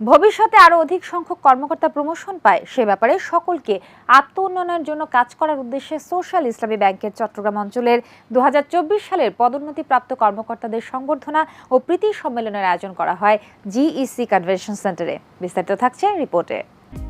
ভবিষ্যতে আরও অধিক সংখ্যক কর্মকর্তা প্রমোশন পায়, সে ব্যাপারে সকলকে আত্ম উন্নয়নের জন্য কাজ করার উদ্দেশ্যে সোশ্যাল ইসলামী ব্যাংকের চট্টগ্রাম অঞ্চলের দু হাজার চব্বিশ সালের পদোন্নতিপ্রাপ্ত কর্মকর্তাদের সংবর্ধনা ও প্রীতি সম্মেলনের আয়োজন করা হয় জিইসি কনভেনশন সেন্টারে। বিস্তারিত থাকছে রিপোর্টে।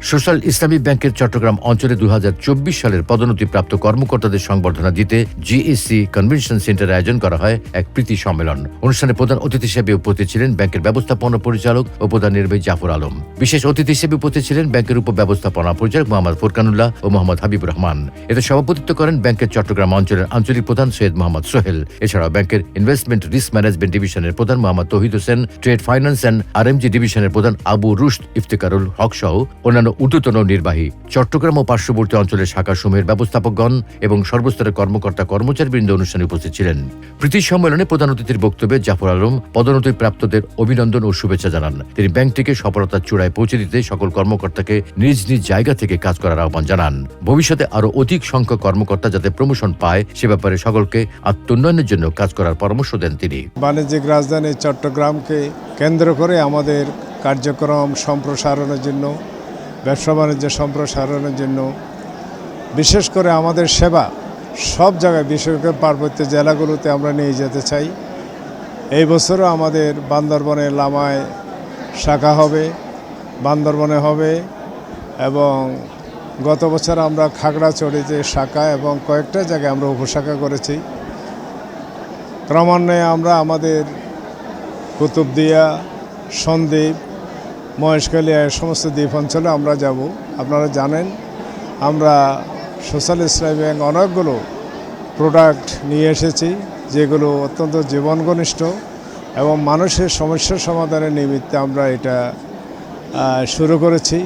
সোশ্যাল ইসলামী ব্যাংকের চট্টগ্রাম অঞ্চলে দু হাজার চব্বিশ সালের পদোন্নতিপ্রাপ্ত কর্মকর্তাদের সংবর্ধনা দিতে জিএসসি কনভেনশন সেন্টারে আয়োজন করা হয় এক প্রীতি সম্মেলন। অনুষ্ঠানে প্রধান অতিথি হিসেবে উপস্থিত ছিলেন ব্যাংকের ব্যবস্থাপনা পরিচালক ও প্রধান নির্বাহী জাফর আলম। বিশেষ অতিথি হিসেবে উপস্থিত ছিলেন ব্যাংকের উপ ব্যবস্থাপনা পরিচালক মোহাম্মদ ফুরকানুল্লাহ ও মোহাম্মদ হাবিবুর রহমান। এতে সভাপতিত্ব করেন ব্যাংকের চট্টগ্রাম অঞ্চলের আঞ্চলিক প্রধান সৈয়দ মোহাম্মদ সোহেল। এছাড়াও ব্যাংকের ইনভেস্টমেন্ট রিস্ক ম্যানেজমেন্ট ডিভিশনের প্রধান Mohammad Tohid Hossain, trade finance and RMG ডিভিশনের প্রধান আবু রুশ ইফতেকারুল হক সহ অন্যান্য ঊর্ধ্বতন নির্বাহী। চট্টগ্রাম ও পার্শ্ববর্তী অঞ্চলের শাখাসমূহের ব্যবস্থাপকগণ এবং সর্বস্তরের কর্মকর্তা কর্মচারীবৃন্দ অনুষ্ঠানে উপস্থিত ছিলেন। প্রীতি সম্মেলনে প্রধান অতিথির বক্তব্যে জাফর আলম পদোন্নতি প্রাপ্তদের অভিনন্দন ও শুভেচ্ছা জানান। তিনি ব্যাংকটিকে সফলতার চূড়ায় পৌঁছে দিতে সকল কর্মকর্তাকে নিজ নিজ জায়গা থেকে কাজ করার আহ্বান জানান। ভবিষ্যতে আরও অধিক সংখ্যক কর্মকর্তা যাতে প্রমোশন পায়, সে ব্যাপারে সকলকে আত্মোন্নয়নের জন্য কাজ করার পরামর্শ দেন তিনি। বাণিজ্যিক রাজধানী চট্টগ্রামকে কেন্দ্র করে আমাদের কার্যক্রম সম্প্রসারণের জন্য ব্যবসা বাণিজ্য সম্প্রসারণের জন্য, বিশেষ করে আমাদের সেবা, সব জায়গায় বিশেষ করে পার্বত্য জেলাগুলোতে আমরা নিয়ে যেতে চাই। এই বছরও আমাদের বান্দরবনে লামায় শাখা হবে, বান্দরবনে হবে এবং গত বছর আমরা খাগড়াছড়িতে শাখা এবং কয়েকটা জায়গায় আমরা উপশাখা করেছি। ক্রমান্বয়ে আমরা আমাদের কুতুবদিয়া, সন্দ্বীপ মহেশখালী এই সমস্ত দ্বীপ অঞ্চলে আমরা যাব। আপনারা জানেন, আমরা সোশ্যাল ইসলাম ব্যাংক অনেকগুলো প্রোডাক্ট নিয়ে এসেছি, যেগুলো অত্যন্ত জীবন ঘনিষ্ঠ এবং মানুষের সমস্যা সমাধানের নিমিত্তে আমরা এটা শুরু করেছি।